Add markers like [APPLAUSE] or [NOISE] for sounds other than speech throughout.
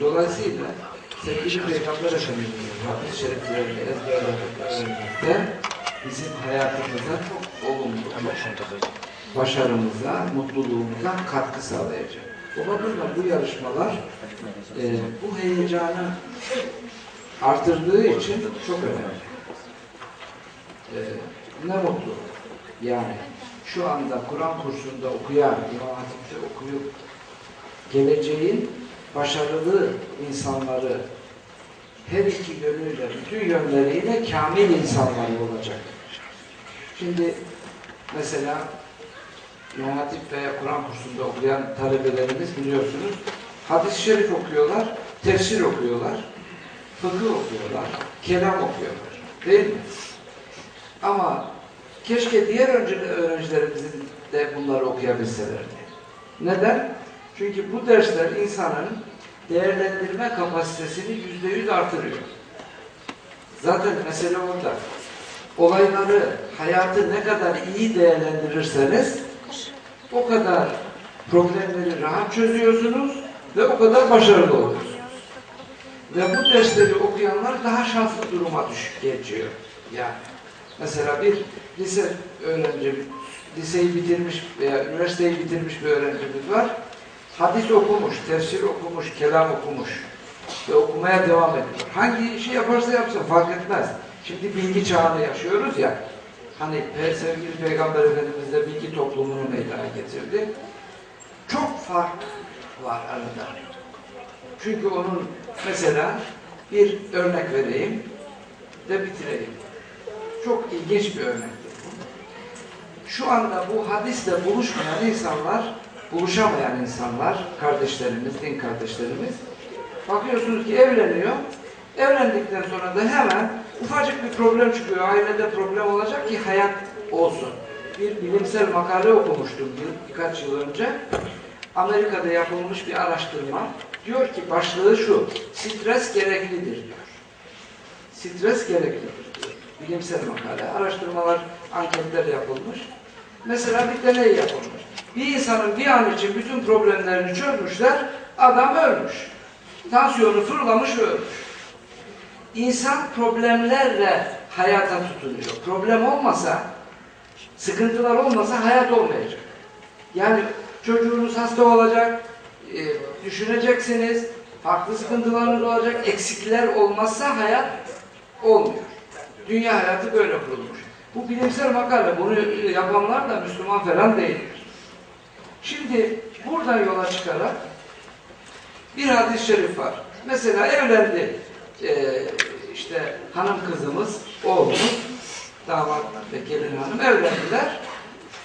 Dolayısıyla sevgili Peygamber Efendimiz'in hadis-i şeriflerini ezberlemek, öğrenmekte bizim hayatımıza çok olumlu, başarımıza, mutluluğumuza katkı sağlayacak. O bakımdan bu yarışmalar e, bu heyecanı artırdığı için çok önemli. E, ne mutlu. Yani şu anda Kur'an kursunda okuyan, İmam Hatip'te okuyup geleceğin başarılı insanları her iki yönüyle, bütün yönleriyle kamil insanlar olacak. Şimdi mesela İmam Hatip veya Kur'an kursunda okuyan talebelerimiz biliyorsunuz hadis-i şerif okuyorlar, tefsir okuyorlar, fıkıh okuyorlar, kelam okuyorlar. Değil mi? Ama keşke diğer öğrencilerimizin de bunları okuyabilselerdi. Neden? Çünkü bu dersler insanın değerlendirme kapasitesini yüzde yüz artırıyor. Zaten mesele orada. Olayları, hayatı ne kadar iyi değerlendirirseniz o kadar problemleri rahat çözüyorsunuz ve o kadar başarılı oluyorsunuz. Ve bu dersleri okuyanlar daha şanslı duruma düşüp geçiyor. Yani mesela bir lise öğrenci, liseyi bitirmiş veya üniversiteyi bitirmiş bir öğrencimiz var. Hadis okumuş, tefsir okumuş, kelam okumuş ve okumaya devam ediyor. Hangi işi yaparsa yapsın fark etmez. Şimdi bilgi çağını yaşıyoruz ya. Hani sevgili Peygamber Efendimiz de bilgi toplumunu meydana getirdi. Çok fark var arada. Çünkü onun mesela bir örnek vereyim de bitireyim. Çok ilginç bir örnektir. Şu anda bu hadisle buluşmayan insanlar, buluşamayan insanlar, kardeşlerimiz, din kardeşlerimiz, bakıyorsunuz ki evleniyor. Evlendikten sonra da hemen ufacık bir problem çıkıyor. Ailede problem olacak ki hayat olsun. Bir bilimsel makale okumuştum bir, birkaç yıl önce. Amerika'da yapılmış bir araştırma. Diyor ki başlığı şu, stres gereklidir diyor. Stres gereklidir diyor. Bilimsel makale. Araştırmalar, anketler yapılmış. Mesela bir deney yapılmış. Bir insanın bir an için bütün problemlerini çözmüşler, adam ölmüş. Tansiyonu fırlamış ölmüş. İnsan problemlerle hayata tutunuyor. Problem olmasa, sıkıntılar olmasa hayat olmayacak. Yani çocuğunuz hasta olacak, e, düşüneceksiniz, farklı sıkıntılarınız olacak, eksikler olmazsa hayat olmuyor. Dünya hayatı böyle kurulmuş. Bu bilimsel makale, bunu yapanlar da Müslüman falan değildir. Şimdi buradan yola çıkarak bir hadis-i şerif var. Mesela evlendi e, işte hanım kızımız, oğlumuz, damat ve gelin hanım evlendiler.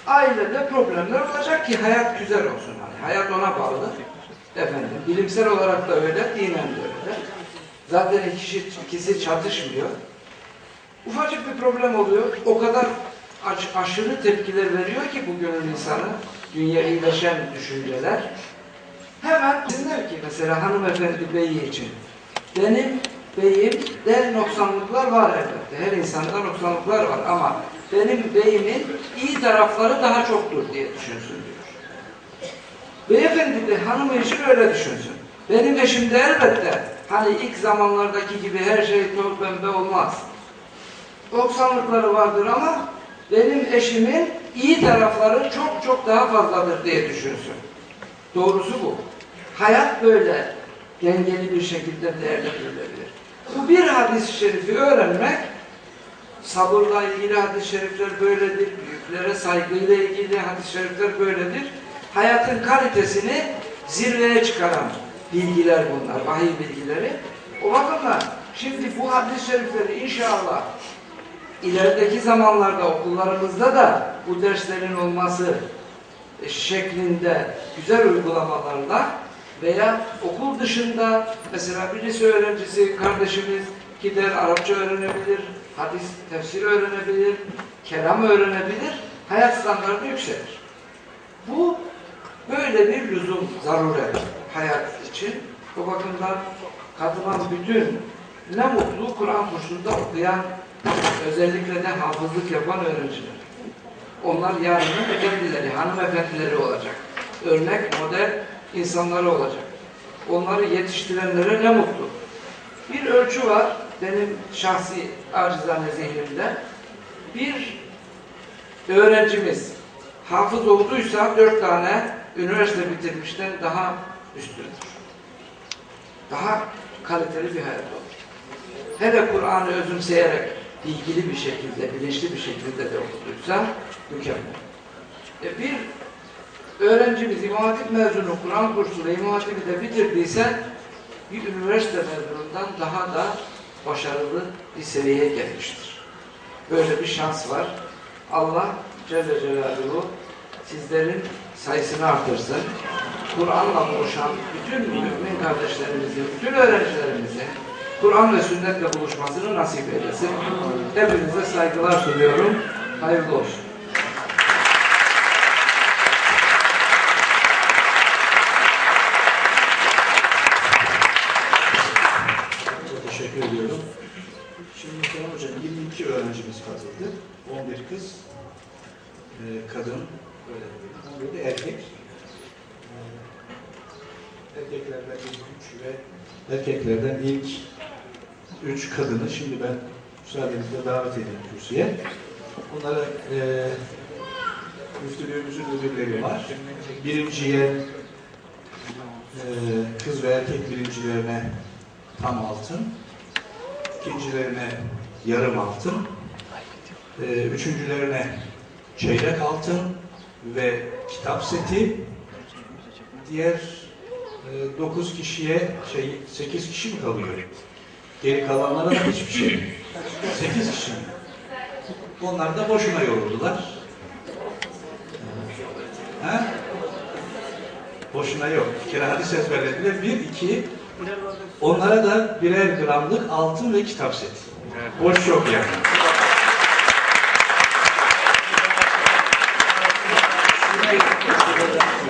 Ailede problemler olacak ki hayat güzel olsun. Hani hayat ona bağlı. Efendim, bilimsel olarak da öyle, dinen de öyle. Zaten ikisi, ikisi çatışmıyor. Ufacık bir problem oluyor. O kadar aş- aşırı tepkiler veriyor ki bu gönül insanı. Dünyevileşen düşünceler. Hemen desinler ki mesela hanımefendi beyi için. Benim beyimde noksanlıklar var elbette. Her insanda noksanlıklar var ama benim beyimin iyi tarafları daha çoktur diye düşünsün diyor. Beyefendi de hanımı için öyle düşünsün. Benim eşim de elbette hani ilk zamanlardaki gibi her şey toz pembe olmaz. Noksanlıkları vardır ama benim eşimin iyi tarafları çok çok daha fazladır diye düşünsün. Doğrusu bu. Hayat böyle dengeli bir şekilde değerlendirilebilir. Bu bir hadis-i şerifi öğrenmek sabırla ilgili hadis-i şerifler böyledir. Büyüklere saygıyla ilgili hadis-i şerifler böyledir. Hayatın kalitesini zirveye çıkaran bilgiler bunlar, vahiy bilgileri. O bakımdan şimdi bu hadis-i şerifleri inşallah ilerideki zamanlarda okullarımızda da bu derslerin olması şeklinde güzel uygulamalarla veya okul dışında mesela bir lise öğrencisi kardeşimiz gider Arapça öğrenebilir, hadis, tefsir öğrenebilir, kelam öğrenebilir, hayat standartı yükselir. Bu böyle bir lüzum, zaruret hayat için. Bu bakımdan katılan bütün ne mutlu Kur'an kursunda okuyan, özellikle de hafızlık yapan öğrenciler. Onlar yarının efendileri, hanımefendileri olacak. Örnek, model insanları olacak. onları yetiştirenlere ne mutlu. Bir ölçü var benim şahsi acizane zihnimde. Bir öğrencimiz hafız olduysa dört tane üniversite bitirmişten daha üstündür. Daha kaliteli bir hayat olur. Hele Kur'an'ı özümseyerek ilgili bir şekilde, bilinçli bir şekilde de okuduysa mükemmel. E bir öğrencimiz İmam Hatip mezunu Kur'an kursuyla İmam Hatip'i de bitirdiyse bir üniversite mezunundan daha da başarılı bir seviyeye gelmiştir. Böyle bir şans var. Allah Celle Celaluhu sizlerin sayısını artırsın. Kur'an'la buluşan bütün mümin kardeşlerimizin, bütün öğrencilerimizin Kur'an ve sünnetle buluşmasını nasip eylesin. Hepinize saygılar sunuyorum. Hayırlı olsun. Teşekkür ediyorum. Şimdi Hocam 22 öğrencimiz katıldı. 11 kız, e, kadın, öyle 11 de erkek. E, Erkeklerden 3 ve erkeklerden ilk 3 kadını şimdi ben müsaadenizle davet edeyim kürsüye. Bunlara e, müftülüğümüzün ödülleri var. Birinciye e, kız ve erkek birincilerine tam altın, ikincilerine yarım altın, e, üçüncülerine çeyrek altın ve kitap seti, diğer e, dokuz kişiye, şey, sekiz kişi mi kalıyor? Geri kalanlara da hiçbir şey. Sekiz kişi? Onlar da boşuna yoruldular. Ha? Boşuna yok. Bir kere hadis ezberlediler. Bir, iki, Onlara da birer gramlık altın ve kitap seti. Boş yok yani.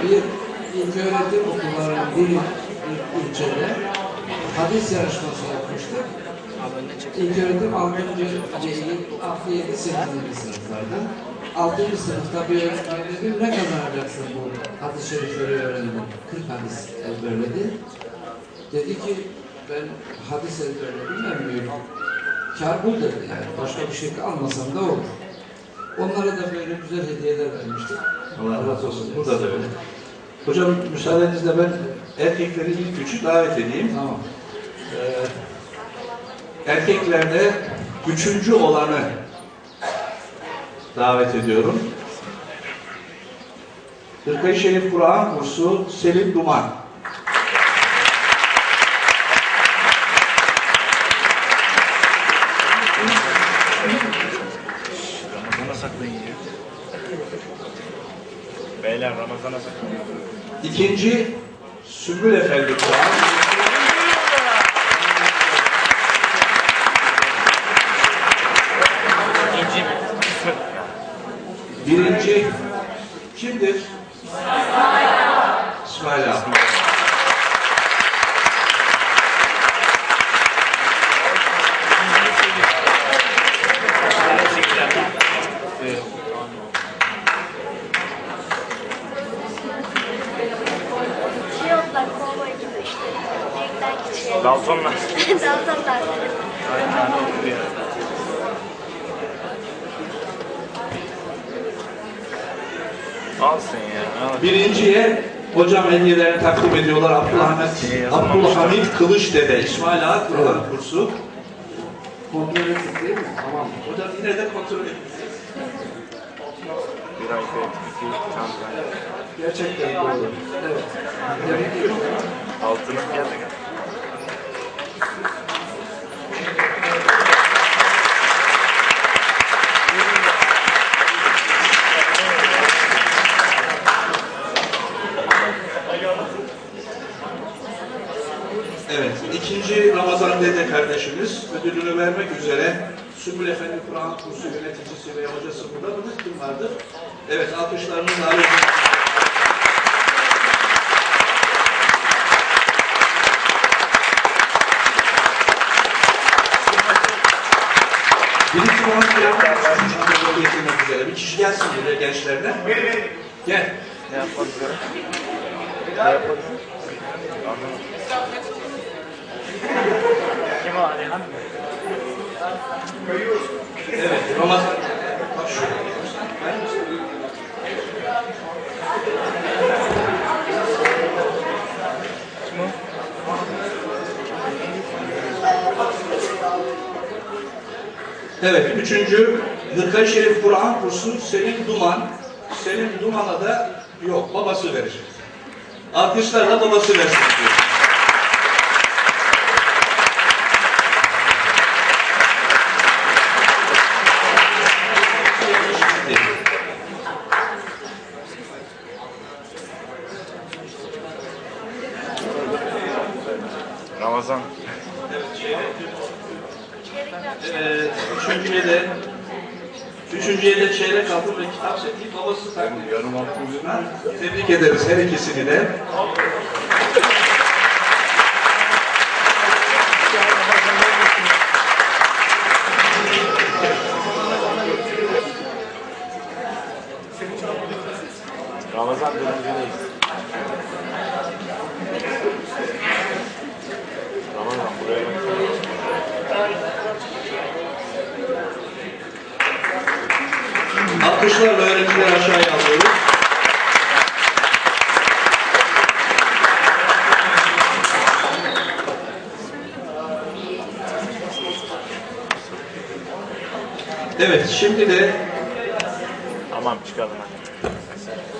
Bir ilköğretim okullarının bir il- ilçede hadis yarışması. İlköğretim 6. değil, 6, 7, 8. sınıflarda. 6. sınıfta bir öğretmen dedim, ne kazanacaksın bu hadis-i şerifleri öğrendin? 40 hadis ezberledi. Dedi ki, ben hadis ezberledim, en büyük kar bu dedi yani. Başka bir şey almasam da olur. Onlara da böyle güzel hediyeler vermiştik. Allah razı olsun. Burada da öyle. Hocam müsaadenizle ben erkekleri ilk üçü davet edeyim. Tamam. Ee, erkeklerde üçüncü olanı davet ediyorum. Hırkayı Şerif Kur'an kursu Selim Duman. Beyler Ramazana saklayın. İkinci Sümbül Efendi Kur'an. Birinci kimdir? İsmail gibi işte. Büyükten küçüğe. Daltonlar. [LAUGHS] Daltonlar. Aynı tane ya. Alsın ya. Al. Birinciye hocam hediyelerini takdim ediyorlar. Abdülhamit, Abdülhamit Kılıç Dede, İsmail Ağa Kur'an kursu. Kontrol ettik değil mi? Tamam. Hocam yine de kontrol. Bir iki çanta. Gerçekten doğru. Evet. Altını geldi. Evet, ikinci Ramazan Dede kardeşimiz ödülünü vermek üzere Sümbül Efendi Kur'an kursu yöneticisi ve hocası burada mıdır? Kim vardır? Evet, alkışlarınızla alayım. Birisi Kur'an kursu getirmek üzere. Bir kişi gelsin buraya gençlerden. Gel. Ne yapmak üzere? Ne yapmak Kim o Alihan? Evet, Ramazan. Evet, üçüncü Hırka-i Şerif Kur'an kursu Selim Duman. Selim Duman'a da yok, babası verecek. Alkışlarla babası versin. diyor. Ramazan. Evet, üçüncüye de üçüncüye de çeyrek altın ve kitap ediyor. Tebrik ederiz her ikisini de. Ramazan dördüncüdeyiz. Alkışlarla öğrencileri aşağıya alıyoruz. Evet, şimdi de Tamam çıkalım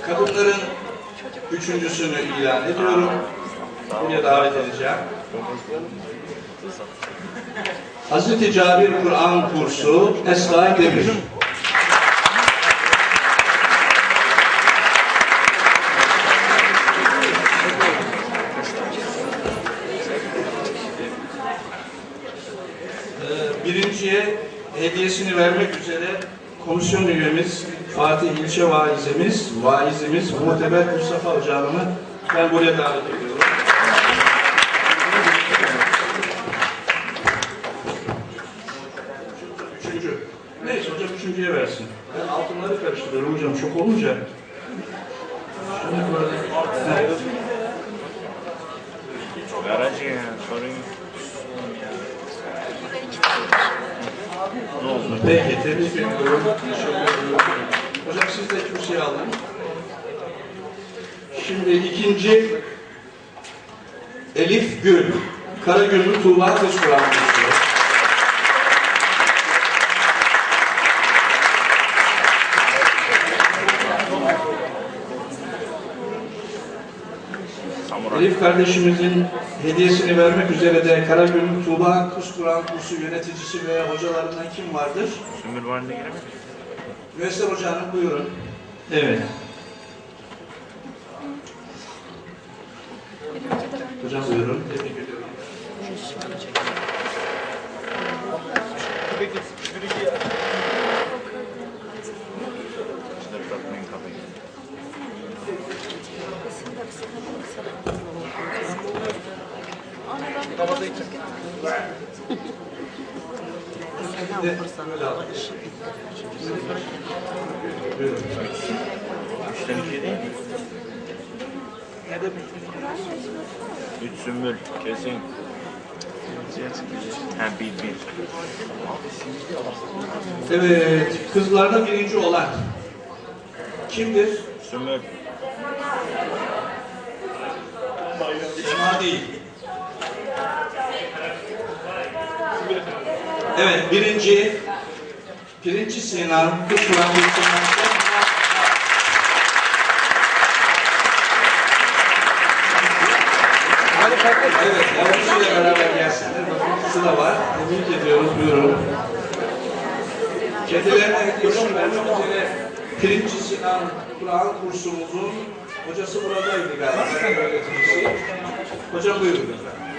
kadınların üçüncüsünü ilan ediyorum. Buraya davet edeceğim. Hazreti Cabir Kur'an kursu Esra Demir. Ee, Birinciye hediyesini vermek üzere komisyon üyemiz Fatih İlçe Vaizimiz, vaizimiz Muhteber Mustafa Hocam'ı ben buraya davet ediyorum. Üçüncü. Neyse hocam üçüncüye versin. Ben altınları karıştırıyorum hocam çok olunca. Tebrik ediyorum. Hocam siz de kürsüye alın. Şimdi ikinci Elif Gül. Karagüllü Tuğba Kız Kur'an kursu. Samuray. Elif kardeşimizin hediyesini vermek üzere de Karagüllü Tuğba Kız Kur'an kursu yöneticisi veya hocalarından kim vardır? Sümbül Valide giremedik. Müesser Hoca Hanım buyurun. Evet. Hocam buyurun. Tebrik ediyorum. İşte bırakmayın kafayı. Şimdi böyle almış. Buyurun. Üçten iki değil mi? Ne demek? Üç sümbül kesin. Ha bir bir. Evet, kızlarda birinci olan kimdir? Sümbül. Sema değil. Evet, birinci, birinci Sinan, Kız Kur'an kursundan Evet, yavrusuyla beraber gelsinler. Bakın da var. Tebrik ediyoruz, buyurun. Kendilerine görüşüm vermek üzere Pirinci Sinan Kur'an kursumuzun hocası buradaydı galiba, öğreticisi. Hocam buyurun lütfen.